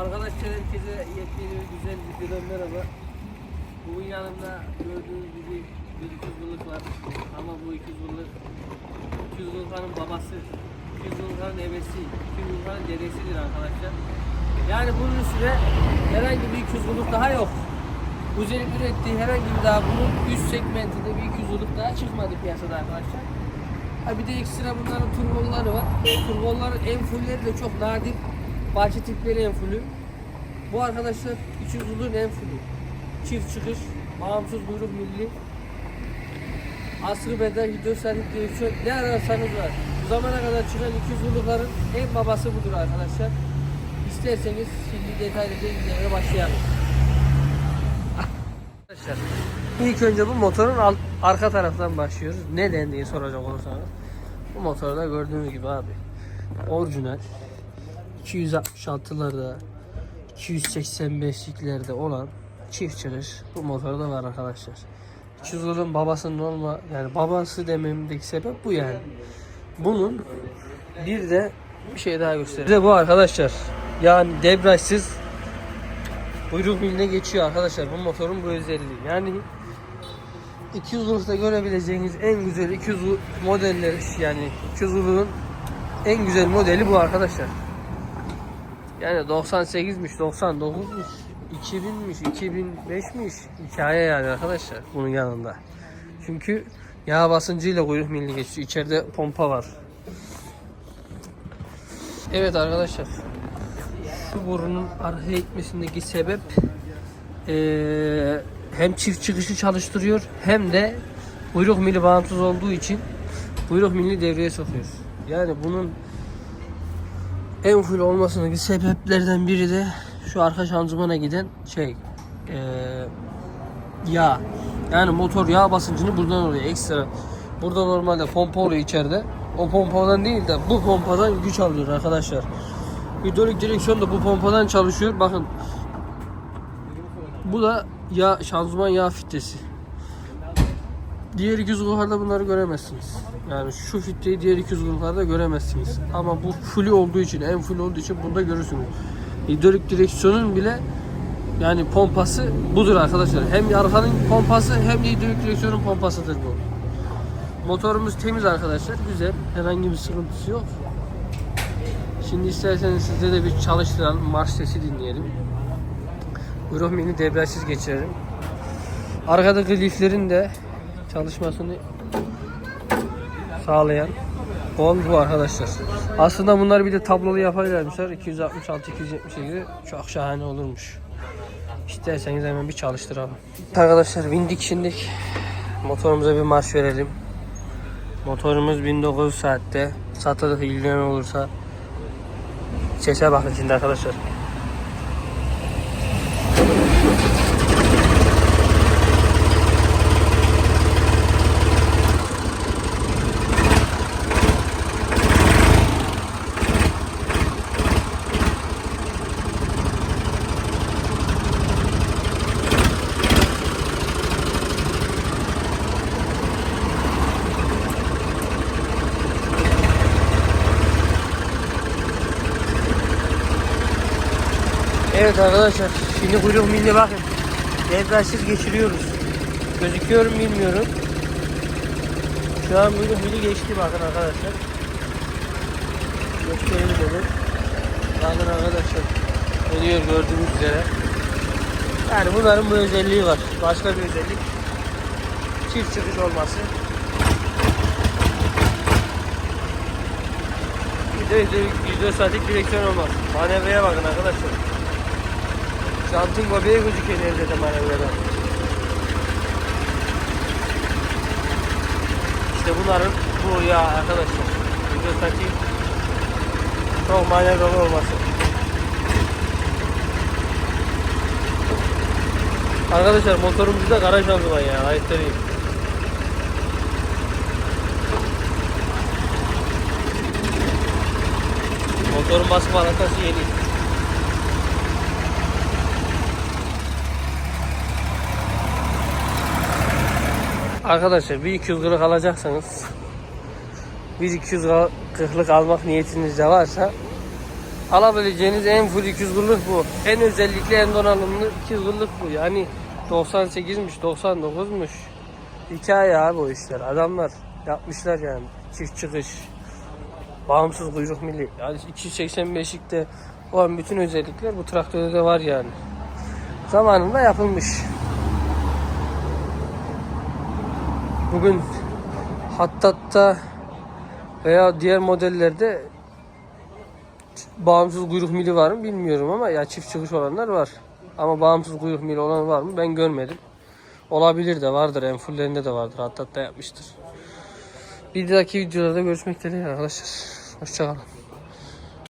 Arkadaşlar herkese yepyeni ve güzel videodan merhaba. Bugün yanımda gördüğünüz gibi bir ikizguluk var. Ama bu ikizguluk ikizgulukların babası, ikizgulukların ebesi, ikizgulukların dedesidir arkadaşlar. Yani bunun üstüne herhangi bir ikizguluk daha yok. Uzel'in ürettiği herhangi bir daha bunun üst segmentinde bir ikizguluk daha çıkmadı piyasada arkadaşlar. Ha bir de ekstra bunların turbolları var. Turbolların en fulleri de çok nadir. Bahçe tipleri en fulü. Bu arkadaşlar 300 yılın en fulü. Çift çıkış, bağımsız buyruk milli. Asrı bedel hidrostatik direksiyon ne ararsanız var. Bu zamana kadar çıkan 200 yıllıkların en babası budur arkadaşlar. İsterseniz şimdi detaylı bilgilerine başlayalım. Arkadaşlar ilk önce bu motorun alt, arka taraftan başlıyoruz. Neden diye soracak olursanız. Bu motorda gördüğünüz gibi abi orijinal 266'larda 285'liklerde olan çift çıkış bu motorda var arkadaşlar. 200 yılın babasının olma yani babası dememdeki sebep bu yani. Bunun bir de bir şey daha göstereyim. Bir de bu arkadaşlar. Yani debrajsız buyruk miline geçiyor arkadaşlar. Bu motorun bu özelliği. Yani 200 yıllıkta görebileceğiniz en güzel 200 yıllık modeller yani 200 yıllığın en güzel modeli bu arkadaşlar. Yani 98'miş, 99'muş, 2000'miş, 2005'miş hikaye yani arkadaşlar bunun yanında. Çünkü yağ basıncıyla kuyruk milli geçiyor. İçeride pompa var. Evet arkadaşlar. Şu borunun arkaya gitmesindeki sebep eee, hem çift çıkışı çalıştırıyor hem de kuyruk mili bağımsız olduğu için kuyruk milini devreye sokuyor. Yani bunun en full olmasındaki sebeplerden biri de şu arka şanzımana giden şey eee yağ. Yani motor yağ basıncını buradan alıyor ekstra. Burada normalde pompa oluyor içeride. O pompadan değil de bu pompadan güç alıyor arkadaşlar. Hidrolik direksiyon da bu pompadan çalışıyor. Bakın. Bu da yağ şanzıman yağ filtresi. Diğer 200 gruplarda bunları göremezsiniz. Yani şu filtreyi diğer 200 gruplarda göremezsiniz. Ama bu full olduğu için, en full olduğu için bunda görürsünüz. Hidrolik direksiyonun bile yani pompası budur arkadaşlar. Hem arkanın pompası hem de hidrolik direksiyonun pompasıdır bu. Motorumuz temiz arkadaşlar. Güzel. Herhangi bir sıkıntısı yok. Şimdi isterseniz sizde de bir çalıştıralım. Marş sesi dinleyelim. Euro mini debriyajsız geçirelim. Arkadaki liflerin de çalışmasını sağlayan kol bu arkadaşlar. Aslında bunlar bir de tablolu yapabilirmişler. 266 278 çok şahane olurmuş. İsterseniz hemen bir çalıştıralım. Arkadaşlar bindik şimdi motorumuza bir marş verelim. Motorumuz 1900 saatte. Satılık ilgilenen olursa sese bakın şimdi arkadaşlar. Evet arkadaşlar şimdi kuyruk milli bakın. Debrajsız geçiriyoruz. Gözüküyor mu bilmiyorum. Şu an kuyruk milli geçti bakın arkadaşlar. Göstereyim dedim. Bakın arkadaşlar. Oluyor gördüğünüz üzere. Yani bunların bu özelliği var. Başka bir özellik. Çift çıkış olması. Bir de hidrostatik direksiyon olmaz. Manevraya bakın arkadaşlar. Jantın göbeği gözüküyor neredeyse manevrada. İşte bunların bu ya arkadaşlar. Hidrostatik çok manevralı olması. Arkadaşlar motorumuzda garaj şanzıman ya ayıptırayım. Motorun basma alakası yeni. Arkadaşlar bir 240 alacaksanız bir 240'lık almak niyetinizde varsa alabileceğiniz en full 200 yıllık bu. En özellikli en donanımlı 200 yıllık bu. Yani 98'miş 99'muş. Hikaye abi o işler. Adamlar yapmışlar yani. Çift çıkış. Bağımsız kuyruk milli. Yani 285'likte olan bütün özellikler bu traktörde de var yani. Zamanında yapılmış. Bugün Hattat'ta veya diğer modellerde bağımsız kuyruk mili var mı bilmiyorum ama ya çift çıkış olanlar var. Ama bağımsız kuyruk mili olan var mı ben görmedim. Olabilir de vardır. Enfullerinde de vardır. Hattat'ta yapmıştır. Bir dahaki videolarda görüşmek dileğiyle arkadaşlar. Hoşçakalın.